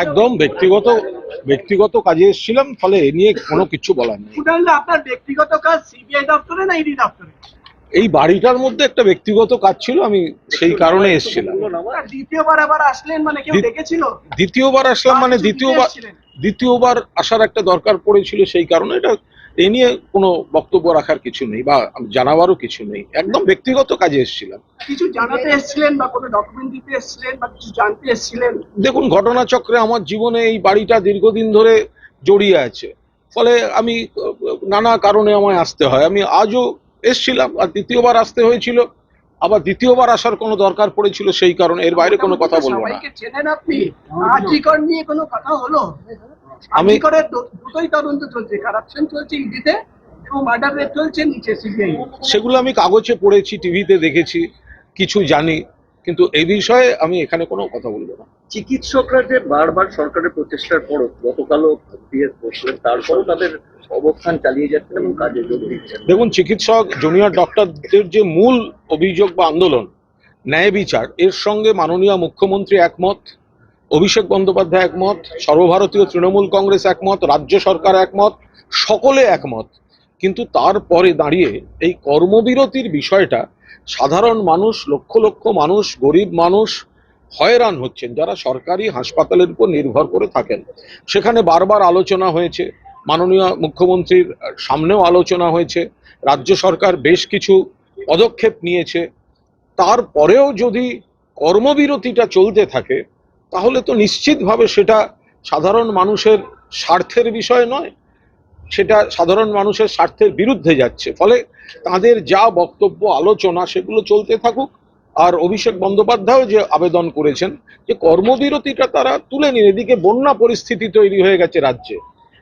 একদম ব্যক্তিগত ব্যক্তিগত কাজে এসেছিলাম, ফলে এ নিয়ে কোনো কিছু বলার নেই। আপনার ব্যক্তিগত কাজ সিবিআই দপ্তরে না ইডি দপ্তরে? এই বাড়িটার মধ্যে একটা ব্যক্তিগত কাজ ছিল আমি সেই কারণে এসেছিলাম। দ্বিতীয়বার আবার আসলেন মানে কেউ ডেকেছিল? দ্বিতীয়বার আসলাম মানে দ্বিতীয়বার দ্বিতীয়বার আসার একটা দরকার পড়েছিল সেই কারণে এটা এ নিয়ে কোনো বক্তব্য রাখার কিছু নেই বা জানাবারও কিছু নেই একদম ব্যক্তিগত কাজে এসেছিলাম। কিছু জানাতে এসেছিলেন বা কোনো ডকুমেন্ট দিতে এসেছিলেন বা কিছু জানতে এসেছিলেন? দেখুন ঘটনাচক্রে আমার জীবনে এই বাড়িটা দীর্ঘদিন ধরে জড়িয়ে আছে। ফলে আমি নানা কারণে আমায় আসতে হয়। আমি আজও এসছিলাম আর দ্বিতীয়বার আসতে হয়েছিল। আবার দ্বিতীয়বার আসার কোনো দরকার পড়েছিল সেই কারণে এর বাইরে কোনো কথা বলব না। নিয়ে কোনো কথা হলো? আমি- দুটোই তদন্ত চলছে। কারাপশন চলছে ইডিতে সেগুলো আমি কাগজে পড়েছি টিভিতে দেখেছি কিছু জানি। কিন্তু এই বিষয়ে আমি এখানে কোনো কথা বলব না। চিকিৎসকরা যে বারবার সরকারের প্রচেষ্টার পরও গতকালও বিএস বসলেন তারপরও তাদের অবস্থান চালিয়ে যাচ্ছেন এবং কাজে যোগ দিচ্ছেন। দেখুন চিকিৎসক জুনিয়র ডক্টরদের যে মূল অভিযোগ বা আন্দোলন ন্যায় বিচার এর সঙ্গে মাননীয় মুখ্যমন্ত্রী একমত অভিষেক বন্দ্যোপাধ্যায় একমত সর্বভারতীয় তৃণমূল কংগ্রেস একমত রাজ্য সরকার একমত সকলে একমত। কিন্তু তারপরে দাঁড়িয়ে এই কর্মবিরতির বিষয়টা সাধারণ মানুষ, লক্ষ লক্ষ মানুষ, গরিব মানুষ হয়রান হচ্ছেন, যারা সরকারি হাসপাতালের উপর নির্ভর করে থাকেন। সেখানে বারবার আলোচনা হয়েছে, মাননীয় মুখ্যমন্ত্রীর সামনেও আলোচনা হয়েছে, রাজ্য সরকার বেশ কিছু পদক্ষেপ নিয়েছে। তারপরেও যদি কর্মবিরতিটা চলতে থাকে, তাহলে তো নিশ্চিতভাবে সেটা সাধারণ মানুষের স্বার্থের বিষয় নয়। সেটা সাধারণ মানুষের স্বার্থের বিরুদ্ধে যাচ্ছে। ফলে তাদের যা বক্তব্য, আলোচনা, সেগুলো চলতে থাকুক। আর অভিষেক বন্দ্যোপাধ্যায়ও যে আবেদন করেছেন, যে কর্মবিরতিটা তারা তুলে নিন। এদিকে বন্যা পরিস্থিতি তৈরি হয়ে গেছে রাজ্যে।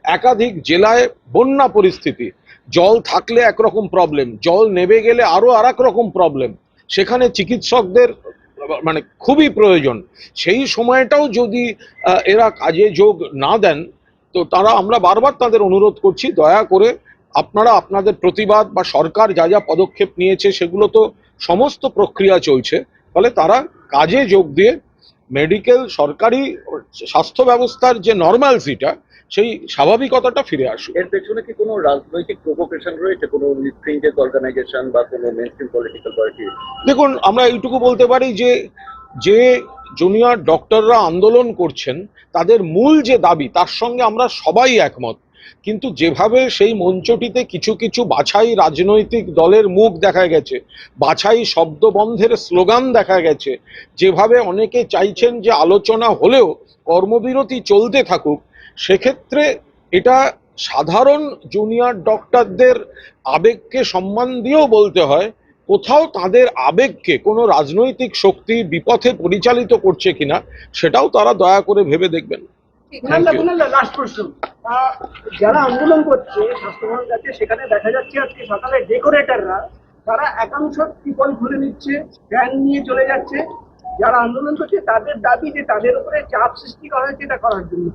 একাধিক জেলায় বন্যা পরিস্থিতি। জল থাকলে একরকম প্রবলেম জল নেবে গেলে আরও আর রকম প্রবলেম সেখানে চিকিৎসকদের মানে খুবই প্রয়োজন। সেই সময়টাও যদি এরা কাজে যোগ না দেন তো তারা আমরা বারবার তাদের অনুরোধ করছি দয়া করে আপনারা আপনাদের প্রতিবাদ বা সরকার যা যা পদক্ষেপ নিয়েছে সেগুলো তো সমস্ত প্রক্রিয়া চলছে ফলে তারা কাজে যোগ দিয়ে মেডিকেল সরকারি স্বাস্থ্য ব্যবস্থার যে নর্মালসিটা সেই স্বাভাবিকতাটা ফিরে আসুক। এর পেছনে কি কোনো রাজনৈতিক প্রভোকেশন রয়েছে? কোনো ফ্রিঞ্জেস অর্গানাইজেশন বা কোনো মেনস্ট্রিম পলিটিক্যাল পার্টি দেখুন আমরা এইটুকু বলতে পারি যে যে জুনিয়র ডক্টররা আন্দোলন করছেন, তাদের মূল যে দাবি, তার সঙ্গে আমরা সবাই একমত। কিন্তু যেভাবে সেই মঞ্চটিতে কিছু কিছু বাছাই রাজনৈতিক দলের মুখ দেখা গেছে, বাছাই শব্দ বন্ধের স্লোগান দেখা গেছে, যেভাবে অনেকে চাইছেন যে আলোচনা হলেও কর্মবিরতি চলতে থাকুক, সেক্ষেত্রে এটা সাধারণ জুনিয়র ডক্টরদের আবেগকে সম্মান দিয়েও বলতে হয়। কোথাও তাদের আবেগকে কোনো রাজনৈতিক শক্তি বিপথে পরিচালিত করছে কিনা সেটাও তারা দয়া করে ভেবে দেখবেন। লাস্ট যারা আন্দোলন করছে স্বাস্থ্যভবন যাচ্ছে সেখানে দেখা যাচ্ছে আজকে সকালে ডেকোরেটররা তারা একাংশ ত্রিপল খুলে নিচ্ছে ফ্যান নিয়ে চলে যাচ্ছে। যারা আন্দোলন করছে তাদের দাবি যে তাদের উপরে চাপ সৃষ্টি করা হয়েছে এটা করার জন্য।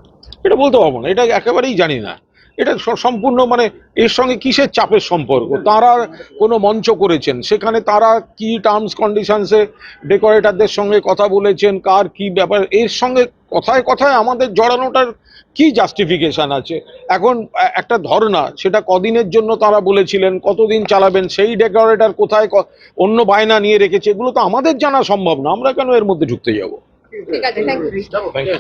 এটা বলতে পারব না এটা একেবারেই জানি না। এটা স- সম্পূর্ণ মানে এর সঙ্গে কিসের চাপের সম্পর্ক? তারা কোনো মঞ্চ করেছেন সেখানে তারা কি টার্মস কন্ডিশনসে ডেকোরেটরদের সঙ্গে কথা বলেছেন কার কি ব্যাপার এর সঙ্গে কথায় কথায় আমাদের জড়ানোটার কি জাস্টিফিকেশন আছে? এখন একটা ধর্না সেটা কদিনের জন্য তারা বলেছিলেন কতদিন চালাবেন সেই ডেকোরেটর কোথায় অন্য বায়না নিয়ে রেখেছে এগুলো তো আমাদের জানা সম্ভব না আমরা কেন এর মধ্যে ঢুকতে যাব? ঠিক আছে থ্যাংক ইউ